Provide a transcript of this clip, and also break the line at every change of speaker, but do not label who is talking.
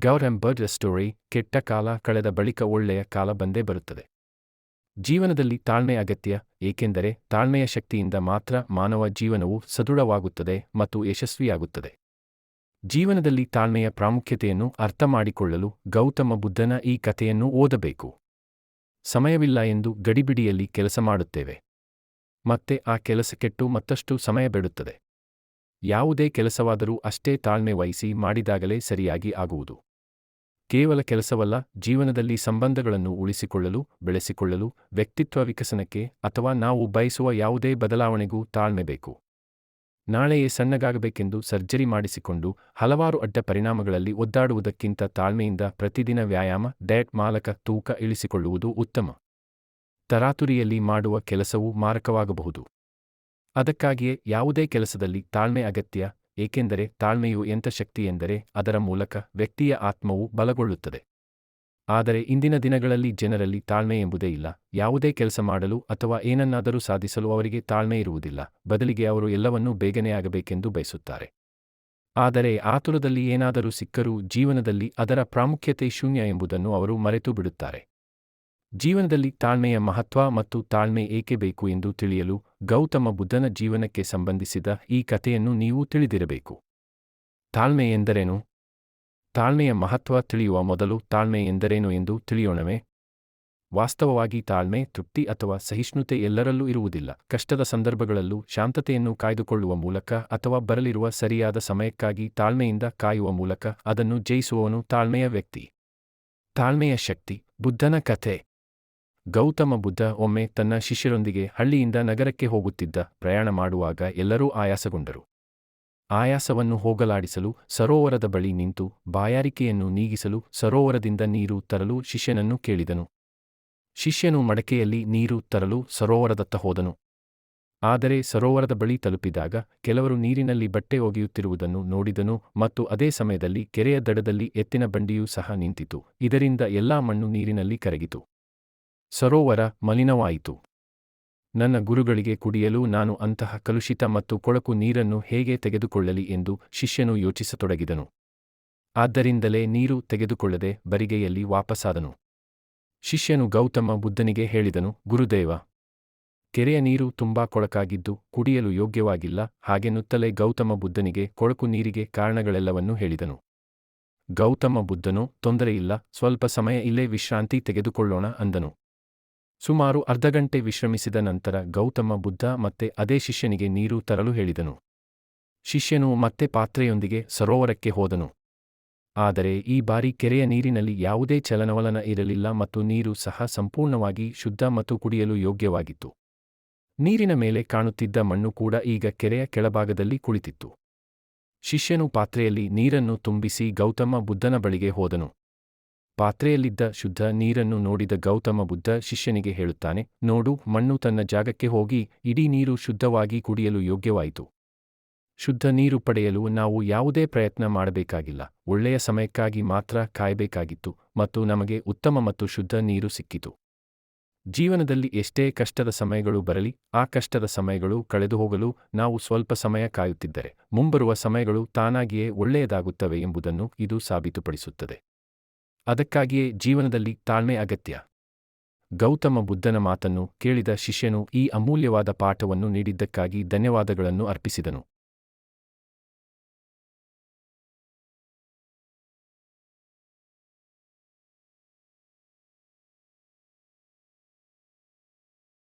ಗೌರೆಂಬರ್ಡ್ story ಕೆಟ್ಟ ಕಾಲ ಕಳೆದ ಬಳಿಕ ಒಳ್ಳೆಯ ಕಾಲ ಬಂದೇ ಬರುತ್ತದೆ. ಜೀವನದಲ್ಲಿ ತಾಳ್ಮೆ ಅಗತ್ಯ, ಏಕೆಂದರೆ ತಾಳ್ಮೆಯ ಶಕ್ತಿಯಿಂದ ಮಾತ್ರ ಮಾನವ ಜೀವನವು ಸದೃಢವಾಗುತ್ತದೆ ಮತ್ತು ಯಶಸ್ವಿಯಾಗುತ್ತದೆ. ಜೀವನದಲ್ಲಿ ತಾಳ್ಮೆಯ ಪ್ರಾಮುಖ್ಯತೆಯನ್ನು ಅರ್ಥಮಾಡಿಕೊಳ್ಳಲು ಗೌತಮ ಬುದ್ಧನ ಈ ಕಥೆಯನ್ನು ಓದಬೇಕು. ಸಮಯವಿಲ್ಲ ಎಂದು ಗಡಿಬಿಡಿಯಲ್ಲಿ ಕೆಲಸ ಮಾಡುತ್ತೇವೆ. ಮತ್ತೆ ಆ ಕೆಲಸ ಕೆಟ್ಟು ಮತ್ತಷ್ಟು ಸಮಯ ಬಿಡುತ್ತದೆ. ಯಾವುದೇ ಕೆಲಸವಾದರೂ ಅಷ್ಟೇ ತಾಳ್ಮೆ ವಹಿಸಿ ಮಾಡಿದಾಗಲೇ ಸರಿಯಾಗಿ ಆಗುವುದು. ಕೇವಲ ಕೆಲಸವಲ್ಲ, ಜೀವನದಲ್ಲಿ ಸಂಬಂಧಗಳನ್ನು ಉಳಿಸಿಕೊಳ್ಳಲು, ಬೆಳೆಸಿಕೊಳ್ಳಲು, ವ್ಯಕ್ತಿತ್ವ ವಿಕಸನಕ್ಕೆ ಅಥವಾ ನಾವು ಬಯಸುವ ಯಾವುದೇ ಬದಲಾವಣೆಗೂ ತಾಳ್ಮೆ ಬೇಕು ನಾಳೆಯೇ ಸಣ್ಣಗಾಗಬೇಕೆಂದು ಸರ್ಜರಿ ಮಾಡಿಸಿಕೊಂಡು ಹಲವಾರು ಅಡ್ಡ ಪರಿಣಾಮಗಳಲ್ಲಿ ಒದ್ದಾಡುವುದಕ್ಕಿಂತ ತಾಳ್ಮೆಯಿಂದ ಪ್ರತಿದಿನ ವ್ಯಾಯಾಮ, ಡಯಟ್ ಮಾಲಕ ತೂಕ ಇಳಿಸಿಕೊಳ್ಳುವುದು ಉತ್ತಮ. ತರಾತುರಿಯಲ್ಲಿ ಮಾಡುವ ಕೆಲಸವು ಮಾರಕವಾಗಬಹುದು. ಅದಕ್ಕಾಗಿಯೇ ಯಾವುದೇ ಕೆಲಸದಲ್ಲಿ ತಾಳ್ಮೆ ಅಗತ್ಯ ಏಕೆಂದರೆ ತಾಳ್ಮೆಯು ಎಂಥ ಶಕ್ತಿ ಎಂದರೆ ಅದರ ಮೂಲಕ ವ್ಯಕ್ತಿಯ ಆತ್ಮವು ಬಲಗೊಳ್ಳುತ್ತದೆ. ಆದರೆ ಇಂದಿನ ದಿನಗಳಲ್ಲಿ ಜನರಲ್ಲಿ ತಾಳ್ಮೆ ಎಂಬುದೇ ಇಲ್ಲ. ಯಾವುದೇ ಕೆಲಸ ಮಾಡಲು ಅಥವಾ ಏನನ್ನಾದರೂ ಸಾಧಿಸಲು ಅವರಿಗೆ ತಾಳ್ಮೆ ಇರುವುದಿಲ್ಲ. ಬದಲಿಗೆ ಅವರು ಎಲ್ಲವನ್ನೂ ಬೇಗನೆ ಆಗಬೇಕೆಂದು ಬಯಸುತ್ತಾರೆ. ಆದರೆ ಆತುರದಲ್ಲಿ ಏನಾದರೂ ಸಿಕ್ಕರೂ ಜೀವನದಲ್ಲಿ ಅದರ ಪ್ರಾಮುಖ್ಯತೆ ಶೂನ್ಯ ಎಂಬುದನ್ನು ಅವರು ಮರೆತು ಬಿಡುತ್ತಾರೆ ಜೀವನದಲ್ಲಿ ತಾಳ್ಮೆಯ ಮಹತ್ವ ಮತ್ತು ತಾಳ್ಮೆ ಏಕೆ ಬೇಕು ಎಂದು ತಿಳಿಯಲು ಗೌತಮ ಬುದ್ಧನ ಜೀವನಕ್ಕೆ ಸಂಬಂಧಿಸಿದ ಈ ಕಥೆಯನ್ನು ನೀವು ತಿಳಿದಿರಬೇಕು. ತಾಳ್ಮೆ ಎಂದರೇನು? ತಾಳ್ಮೆಯ ಮಹತ್ವ ತಿಳಿಯುವ ಮೊದಲು ತಾಳ್ಮೆ ಎಂದರೇನು ಎಂದು ತಿಳಿಯೋಣವೇ? ವಾಸ್ತವವಾಗಿ ತಾಳ್ಮೆ, ತೃಪ್ತಿ ಅಥವಾ ಸಹಿಷ್ಣುತೆ ಎಲ್ಲರಲ್ಲೂ ಇರುವುದಿಲ್ಲ. ಕಷ್ಟದ ಸಂದರ್ಭಗಳಲ್ಲೂ ಶಾಂತತೆಯನ್ನು ಕಾಯ್ದುಕೊಳ್ಳುವ ಮೂಲಕ ಅಥವಾ ಬರಲಿರುವ ಸರಿಯಾದ ಸಮಯಕ್ಕಾಗಿ ತಾಳ್ಮೆಯಿಂದ ಕಾಯುವ ಮೂಲಕ ಅದನ್ನು ಜಯಿಸುವವನು ತಾಳ್ಮೆಯ ವ್ಯಕ್ತಿ. ತಾಳ್ಮೆಯ ಶಕ್ತಿ, ಬುದ್ಧನ ಕಥೆ. ಗೌತಮ ಬುದ್ಧ ಒಮ್ಮೆ ತನ್ನ ಶಿಷ್ಯರೊಂದಿಗೆ ಹಳ್ಳಿಯಿಂದ ನಗರಕ್ಕೆ ಹೋಗುತ್ತಿದ್ದ ಪ್ರಯಾಣ ಮಾಡುವಾಗ ಎಲ್ಲರೂ ಆಯಾಸಗೊಂಡರು. ಆಯಾಸವನ್ನು ಹೋಗಲಾಡಿಸಲು ಸರೋವರದ ಬಳಿ ನಿಂತು ಬಾಯಾರಿಕೆಯನ್ನು ನೀಗಿಸಲು ಸರೋವರದಿಂದ ನೀರು ತರಲು ಶಿಷ್ಯನನ್ನು ಕೇಳಿದನು. ಶಿಷ್ಯನು ಮಡಕೆಯಲ್ಲಿ ನೀರು ತರಲು ಸರೋವರದತ್ತ ಹೋದನು. ಆದರೆ ಸರೋವರದ ಬಳಿ ತಲುಪಿದಾಗ ಕೆಲವರು ನೀರಿನಲ್ಲಿ ಬಟ್ಟೆ ಒಗೆಯುತ್ತಿರುವುದನ್ನು ನೋಡಿದನು ಮತ್ತು ಅದೇ ಸಮಯದಲ್ಲಿ ಕೆರೆಯ ದಡದಲ್ಲಿ ಎತ್ತಿನ ಬಂಡಿಯೂ ಸಹ ನಿಂತಿತು. ಇದರಿಂದ ಎಲ್ಲಾ ಮಣ್ಣು ನೀರಿನಲ್ಲಿ ಕರಗಿತು. ಸರೋವರ ಮಲಿನವಾಯಿತು. ನನ್ನ ಗುರುಗಳಿಗೆ ಕುಡಿಯಲು ನಾನು ಅಂತಹ ಕಲುಷಿತ ಮತ್ತು ಕೊಳಕು ನೀರನ್ನು ಹೇಗೆ ತೆಗೆದುಕೊಳ್ಳಲಿ ಎಂದು ಶಿಷ್ಯನು ಯೋಚಿಸತೊಡಗಿದನು. ಆದ್ದರಿಂದಲೇ ನೀರು ತೆಗೆದುಕೊಳ್ಳದೆ ಬರಿಗೆಯಲ್ಲಿ ವಾಪಸಾದನು. ಶಿಷ್ಯನು ಗೌತಮ ಬುದ್ಧನಿಗೆ ಹೇಳಿದನು, ಗುರುದೇವ, ಕೆರೆಯ ನೀರು ತುಂಬಾ ಕೊಳಕಾಗಿದ್ದು ಕುಡಿಯಲು ಯೋಗ್ಯವಾಗಿಲ್ಲ ಹಾಗೆನ್ನುತ್ತಲೇ ಗೌತಮ ಬುದ್ಧನಿಗೆ ಕೊಳಕು ನೀರಿಗೆ ಕಾರಣಗಳೆಲ್ಲವನ್ನೂ ಹೇಳಿದನು. ಗೌತಮ ಬುದ್ಧನು ತೊಂದರೆಯಿಲ್ಲ ಸ್ವಲ್ಪ ಸಮಯ ಇಲ್ಲೇ ವಿಶ್ರಾಂತಿ ತೆಗೆದುಕೊಳ್ಳೋಣ ಅಂದನು. ಸುಮಾರು ಅರ್ಧಗಂಟೆ ವಿಶ್ರಮಿಸಿದ ನಂತರ ಗೌತಮ ಬುದ್ಧ ಮತ್ತೆ ಅದೇ ಶಿಷ್ಯನಿಗೆ ನೀರು ತರಲು ಹೇಳಿದನು. ಶಿಷ್ಯನು ಮತ್ತೆ ಪಾತ್ರೆಯೊಂದಿಗೆ ಸರೋವರಕ್ಕೆ ಹೋದನು. ಆದರೆ ಈ ಬಾರಿ ಕೆರೆಯ ನೀರಿನಲ್ಲಿ ಯಾವುದೇ ಚಲನವಲನ ಇರಲಿಲ್ಲ ಮತ್ತು ನೀರು ಸಹ ಸಂಪೂರ್ಣವಾಗಿ ಶುದ್ಧ ಮತ್ತು ಕುಡಿಯಲು ಯೋಗ್ಯವಾಗಿತ್ತು. ನೀರಿನ ಮೇಲೆ ಕಾಣುತ್ತಿದ್ದ ಮಣ್ಣು ಕೂಡ ಈಗ ಕೆರೆಯ ಕೆಳಭಾಗದಲ್ಲಿ ಕುಳಿತಿತ್ತು. ಶಿಷ್ಯನು ಪಾತ್ರೆಯಲ್ಲಿ ನೀರನ್ನು ತುಂಬಿಸಿ ಗೌತಮ ಬುದ್ಧನ ಬಳಿಗೆ ಹೋದನು. ಪಾತ್ರೆಯಲ್ಲಿದ್ದ ಶುದ್ಧ ನೀರನ್ನು ನೋಡಿದ ಗೌತಮ ಬುದ್ಧ ಶಿಷ್ಯನಿಗೆ ಹೇಳುತ್ತಾನೆ, ನೋಡು, ಮಣ್ಣು ತನ್ನ ಜಾಗಕ್ಕೆ ಹೋಗಿ ಇಡೀ ನೀರು ಶುದ್ಧವಾಗಿ ಕುಡಿಯಲು ಯೋಗ್ಯವಾಯಿತು. ಶುದ್ಧ ನೀರು ಪಡೆಯಲು ನಾವು ಯಾವುದೇ ಪ್ರಯತ್ನ ಮಾಡಬೇಕಾಗಿಲ್ಲ. ಒಳ್ಳೆಯ ಸಮಯಕ್ಕಾಗಿ ಮಾತ್ರ ಕಾಯಬೇಕಾಗಿತ್ತು ಮತ್ತು ನಮಗೆ ಉತ್ತಮ ಮತ್ತು ಶುದ್ಧ ನೀರು ಸಿಕ್ಕಿತು. ಜೀವನದಲ್ಲಿ ಎಷ್ಟೇ ಕಷ್ಟದ ಸಮಯಗಳು ಬರಲಿ, ಆ ಕಷ್ಟದ ಸಮಯಗಳು ಕಳೆದು ಹೋಗಲು ನಾವು ಸ್ವಲ್ಪ ಸಮಯ ಕಾಯುತ್ತಿದ್ದರೆ, ಮುಂಬರುವ ಸಮಯಗಳು ತಾನಾಗಿಯೇ ಒಳ್ಳೆಯದಾಗುತ್ತವೆ ಎಂಬುದನ್ನು ಇದು ಸಾಬೀತುಪಡಿಸುತ್ತದೆ. ಅದಕ್ಕಾಗಿಯೇ ಜೀವನದಲ್ಲಿ ತಾಳ್ಮೆ ಅಗತ್ಯ. ಗೌತಮ ಬುದ್ಧನ ಮಾತನ್ನು ಕೇಳಿದ ಶಿಷ್ಯನು ಈ ಅಮೂಲ್ಯವಾದ ಪಾಠವನ್ನು ನೀಡಿದ್ದಕ್ಕಾಗಿ ಧನ್ಯವಾದಗಳನ್ನು ಅರ್ಪಿಸಿದನು.